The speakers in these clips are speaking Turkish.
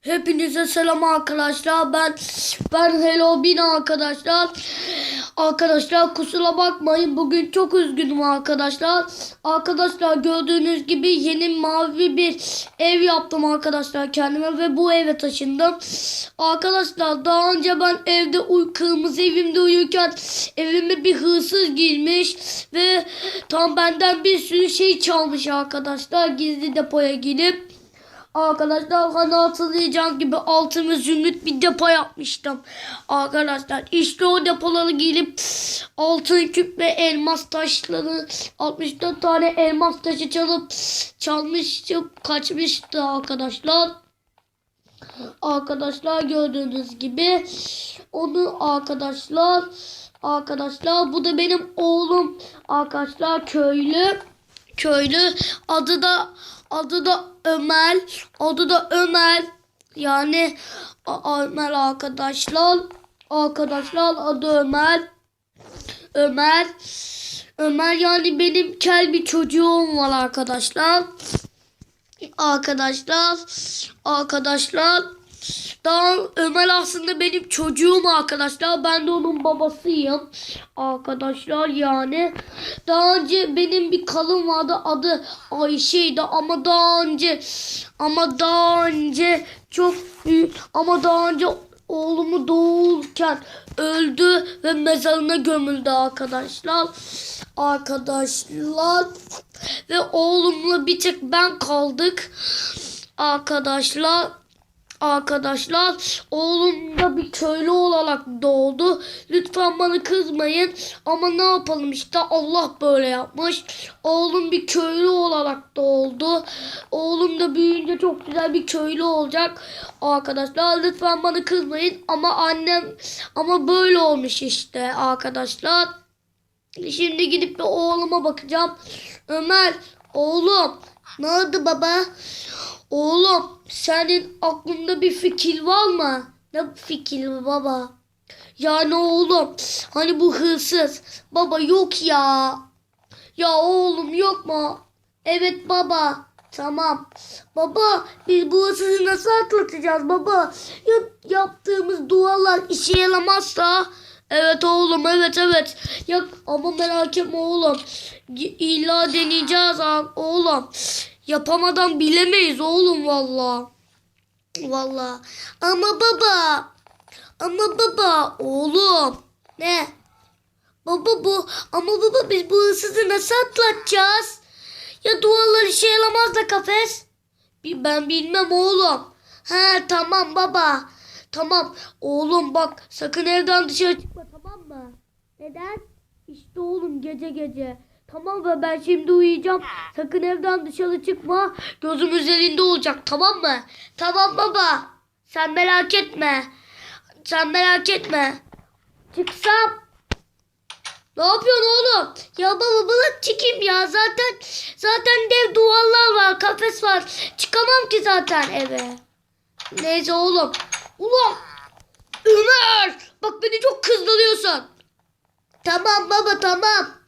Hepinize selam arkadaşlar. Ben ben Hello Bin arkadaşlar. Arkadaşlar kusura bakmayın. Bugün çok üzgünüm arkadaşlar. Arkadaşlar gördüğünüz gibi yeni mavi bir ev yaptım arkadaşlar kendime ve bu eve taşındım. Arkadaşlar daha önce ben evde uy kırmızı evimde uyurken evime bir hırsız girmiş ve tam benden bir sürü şey çalmış arkadaşlar. Gizli depoya girip Arkadaşlar hani hatırlayacağınız gibi altın zümrüt bir depo yapmıştım. Arkadaşlar işte o depoları gelip altın küp ve elmas taşları 64 tane elmas taşı çalıp çalmıştım kaçmıştı arkadaşlar. Arkadaşlar gördüğünüz gibi onu arkadaşlar arkadaşlar bu da benim oğlum arkadaşlar köylü köylü adı da adı da Ömer. Adı da Ömer. Yani Ömer arkadaşlar. Arkadaşlar adı Ömer. Ömer. Ömer yani benim kel bir çocuğum var arkadaşlar. Arkadaşlar. Arkadaşlar daha Ömer aslında benim çocuğum arkadaşlar. Ben de onun babasıyım. Arkadaşlar yani. Daha önce benim bir kalın vardı. Adı Ayşe'ydi ama daha önce ama daha önce çok büyük ama daha önce oğlumu doğururken öldü ve mezarına gömüldü arkadaşlar. Arkadaşlar ve oğlumla bir tek ben kaldık. Arkadaşlar Arkadaşlar oğlum da bir köylü olarak doğdu. Lütfen bana kızmayın. Ama ne yapalım işte Allah böyle yapmış. Oğlum bir köylü olarak doğdu. Oğlum da büyüyünce çok güzel bir köylü olacak. Arkadaşlar lütfen bana kızmayın. Ama annem ama böyle olmuş işte arkadaşlar. Şimdi gidip bir oğluma bakacağım. Ömer oğlum ne oldu baba? Oğlum senin aklında bir fikir var mı? Ne fikir baba? Yani oğlum hani bu hırsız. Baba yok ya. Ya oğlum yok mu? Evet baba. Tamam. Baba biz bu hırsızı nasıl atlatacağız baba? Ya, yaptığımız dualar işe yaramazsa Evet oğlum evet evet. Ya ama merak etme oğlum. İlla deneyeceğiz oğlum. Yapamadan bilemeyiz oğlum valla. Valla. Ama baba. Ama baba oğlum. Ne? Baba bu ama baba biz bu hırsızı nasıl atlatacağız? Ya duvarlar işe yaramaz da kafes. Ben bilmem oğlum. He tamam baba. Tamam oğlum bak sakın evden dışarı çıkma tamam mı? Neden? İşte oğlum gece gece. Tamam mı ben şimdi uyuyacağım. Sakın evden dışarı çıkma. Gözüm üzerinde olacak tamam mı? Tamam baba. Sen merak etme. Sen merak etme. Çıksam. Ne yapıyorsun oğlum? Ya baba bana çıkayım ya. Zaten zaten dev duvarlar var, kafes var. Çıkamam ki zaten eve. Neyse oğlum. Ulan Ömer bak beni çok kızdırıyorsun. Tamam baba tamam.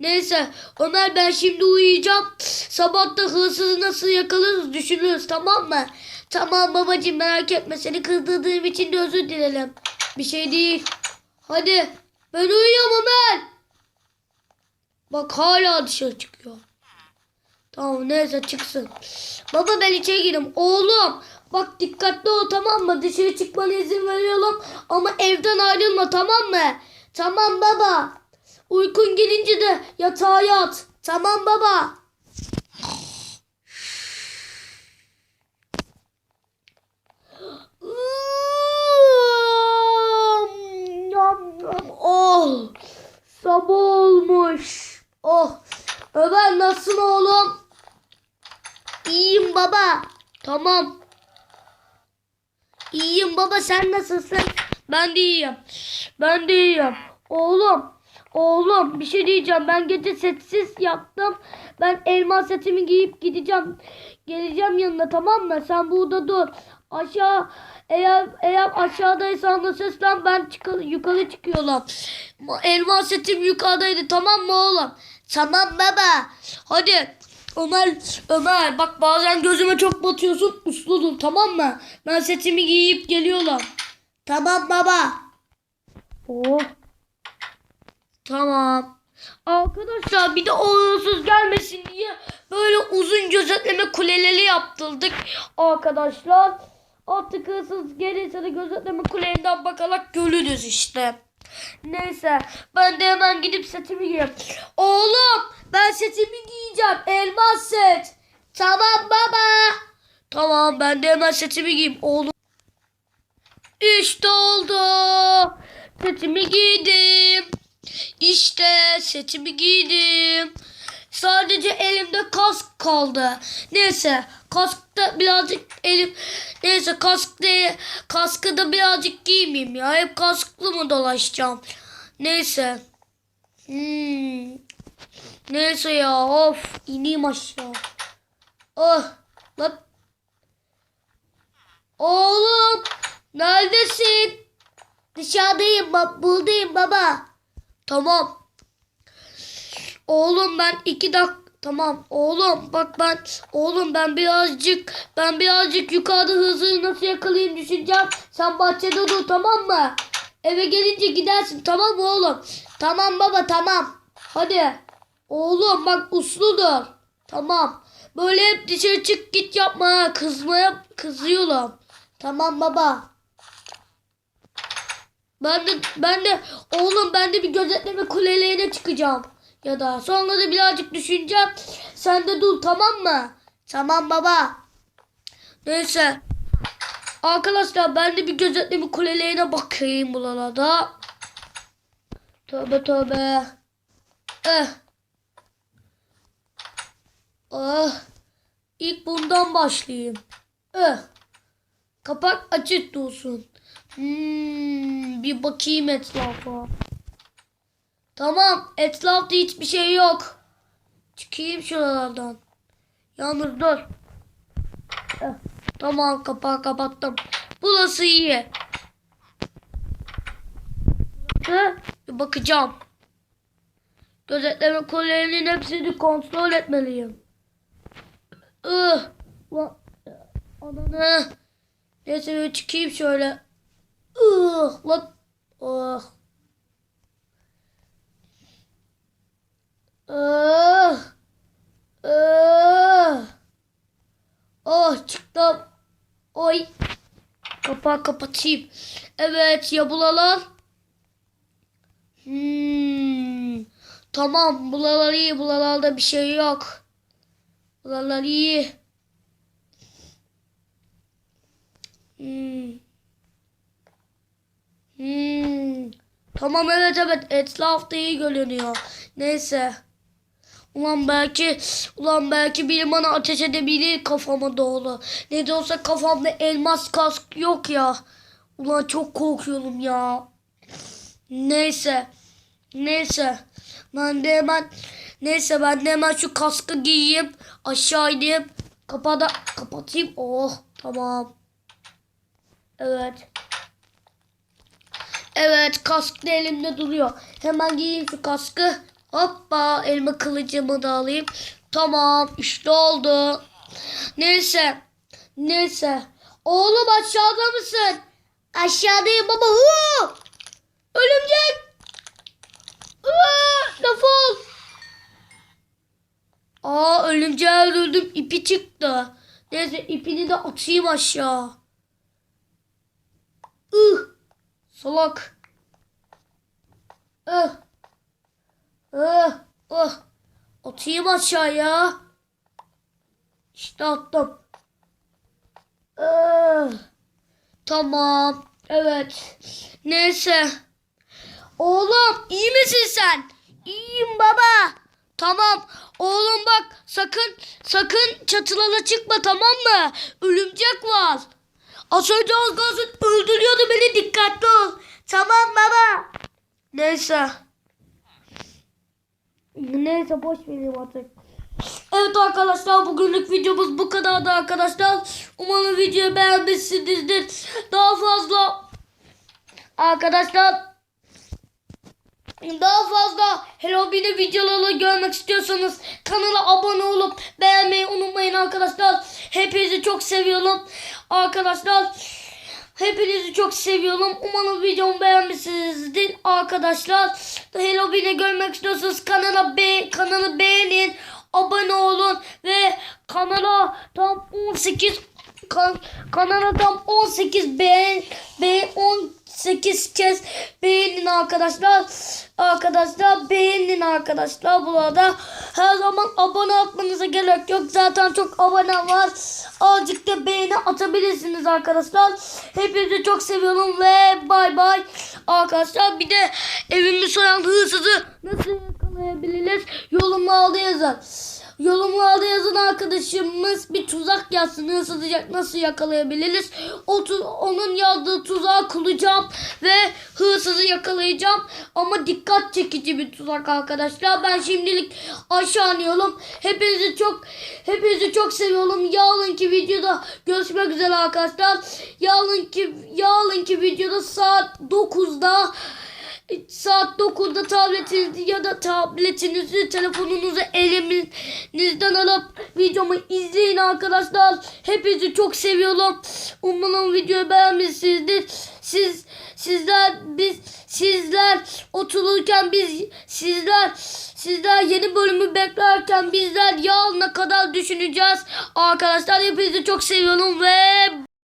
Neyse Ömer ben şimdi uyuyacağım. Sabah da hırsızı nasıl yakalarız düşünürüz tamam mı? Tamam babacığım merak etme seni kızdırdığım için de özür dilerim. Bir şey değil. Hadi ben uyuyorum Ömer. Bak hala dışarı çıkıyor. Tamam neyse çıksın. Baba ben içeri gireyim. Oğlum bak dikkatli ol tamam mı? Dışarı çıkmana izin veriyorum. Ama evden ayrılma tamam mı? Tamam baba. Uykun gelince de yatağa yat. Tamam baba. Oh, sabah olmuş. Oh, Ömer nasılsın oğlum? İyiyim baba. Tamam. İyiyim baba sen nasılsın? Ben de iyiyim. Ben de iyiyim. Oğlum. Oğlum bir şey diyeceğim. Ben gece setsiz yattım. Ben elmas setimi giyip gideceğim. Geleceğim yanına tamam mı? Sen burada dur. Aşağı eğer eğer aşağıdaysan da seslen ben çık yukarı çıkıyorum. Elmas setim yukarıdaydı tamam mı oğlum? Tamam baba. Hadi Ömer, Ömer bak bazen gözüme çok batıyorsun usludun tamam mı? Ben setimi giyip geliyorum. Tamam baba. Oh. Tamam. Arkadaşlar bir de uğursuz gelmesin diye böyle uzun gözetleme kuleleri yaptırdık arkadaşlar. Artık hırsız gelirse de gözetleme kulelerinden bakarak görürüz işte. Neyse ben de hemen gidip setimi giyeyim. Oğlum ben setimi giyeceğim. Elmas set. Tamam baba. Tamam ben de hemen setimi giyeyim oğlum. İşte oldu. Setimi giydim. İşte setimi giydim. Sadece elimde kask kaldı. Neyse kaskta birazcık elim neyse kask de, kaskı da birazcık giymeyeyim ya. Hep kasklı mı dolaşacağım? Neyse. Hmm. Neyse ya of ineyim aşağı. Oh lan Oğlum neredesin? Dışarıdayım bab buradayım baba. Tamam. Oğlum ben iki dak Tamam oğlum bak ben oğlum ben birazcık ben birazcık yukarıda hızı nasıl yakalayayım düşüneceğim. Sen bahçede dur tamam mı? Eve gelince gidersin tamam mı oğlum? Tamam baba tamam. Hadi. Oğlum bak uslu dur. Tamam. Böyle hep dışarı çık git yapma. Kızmaya kızıyorum. Tamam baba. Ben de ben de oğlum ben de bir gözetleme kulelerine çıkacağım. Ya da sonra da birazcık düşüneceğim. Sen de dur tamam mı? Tamam baba. Neyse. Arkadaşlar ben de bir gözetleme kulelerine bakayım buralarda. Tövbe tövbe. Eh. Ah. İlk bundan başlayayım. Eh. Kapak açık dursun. Hmm, bir bakayım etrafa. Tamam etrafta hiçbir şey yok. Çıkayım şuralardan. Yalnız dur. Tamam kapağı kapattım. Burası iyi. Bir bakacağım. Gözetleme kulelerinin hepsini kontrol etmeliyim. Ih, Ananı. Neyse bir çıkayım şöyle. Ih, lan. Oh. Ah. Ah. Oh çıktım. Oy. Kapağı kapatayım. Evet ya bulalar. Hmm. Tamam bulalar iyi. Bulalarda bir şey yok. Bulalar iyi. Hmm. Hmm. Tamam evet evet etrafta iyi görünüyor. Neyse. Ulan belki ulan belki biri bana ateş edebilir kafama doğru. Ne de olsa kafamda elmas kask yok ya. Ulan çok korkuyorum ya. Neyse. Neyse. Ben de hemen neyse ben de hemen şu kaskı giyeyim. Aşağı ineyim. Kapada kapatayım. Oh tamam. Evet. Evet kask da elimde duruyor. Hemen giyeyim şu kaskı. Hoppa elma kılıcımı da alayım. Tamam işte oldu. Neyse. Neyse. Oğlum aşağıda mısın? Aşağıdayım baba. Huu! Örümcek. Aa, defol. Aa örümceği öldürdüm. İpi çıktı. Neyse ipini de atayım aşağı. Ih. Salak. Ih. Ih. Ih. Atayım aşağıya. İşte attım. Ih. Tamam. Evet. Neyse. Oğlum iyi misin sen? İyiyim baba. Tamam. Oğlum bak sakın sakın çatılara çıkma tamam mı? Örümcek var. Az önce az kalsın öldürüyordu beni dikkatli ol. Tamam baba. Neyse. Neyse boş vereyim artık. Evet arkadaşlar bugünlük videomuz bu kadardı arkadaşlar. Umarım videoyu beğenmişsinizdir. Daha fazla arkadaşlar daha fazla Halloween videoları görmek istiyorsanız kanala abone olup beğenmeyi unutmayın arkadaşlar. Hepinizi çok seviyorum. Arkadaşlar hepinizi çok seviyorum. Umarım videomu beğenmişsinizdir arkadaşlar. Halloween'i görmek istiyorsanız kanala be kanalı beğenin. Abone olun ve kanala tam 18 kan, kanala tam 18 beğen, beğen 18 kez beğenin arkadaşlar. Arkadaşlar beğenin arkadaşlar burada. Her zaman abone atmanıza gerek yok. Zaten çok abone var. Azıcık da beğeni atabilirsiniz arkadaşlar. Hepinizi çok seviyorum ve bay bay. Arkadaşlar bir de evimi soyan hırsızı nasıl yakalayabiliriz? Yorumlarda yazın. Yorumlarda yazın arkadaşımız bir tuzak yazsın. Hırsızı nasıl yakalayabiliriz? O onun yazdığı tuzağı kuracağım ve hırsızı yakalayacağım. Ama dikkat çekici bir tuzak arkadaşlar. Ben şimdilik aşağı iniyorum. Hepinizi çok hepinizi çok seviyorum. Yarınki videoda görüşmek üzere arkadaşlar. Yarınki yarınki videoda saat 9'da saat 9'da tabletinizi ya da tabletinizi telefonunuzu arkadaşlar. Hepinizi çok seviyorum. Umarım videoyu beğenmişsinizdir. Siz sizler biz sizler otururken biz sizler sizler yeni bölümü beklerken bizler yarına kadar düşüneceğiz. Arkadaşlar hepinizi çok seviyorum ve